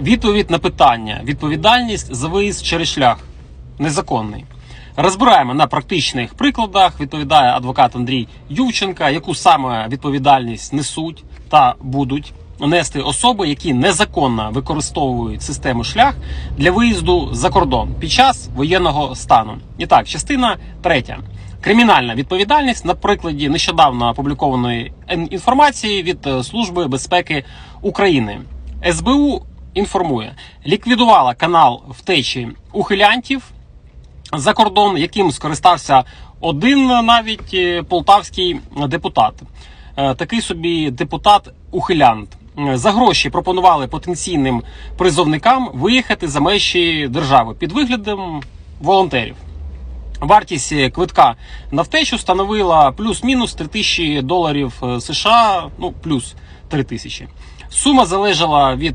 Відповідь на питання: відповідальність за виїзд через шлях незаконний. Розбираємо на практичних прикладах. Відповідає адвокат Андрій Ювченка, яку саме відповідальність несуть та будуть нести особи, які незаконно використовують систему шлях для виїзду за кордон під час воєнного стану. І так, частина третя. Кримінальна відповідальність на прикладі нещодавно опублікованої інформації від е, Служби безпеки України. СБУ інформує, ліквідувала канал втечі ухилянтів за кордон, яким скористався один навіть е, полтавський депутат. Е, Такий собі депутат ухилянт. Е, За гроші пропонували потенційним призовникам виїхати за межі держави під виглядом волонтерів. Вартість квитка на втечу становила плюс-мінус 3 тисячі доларів США, ну плюс 3 тисячі. Сума залежала від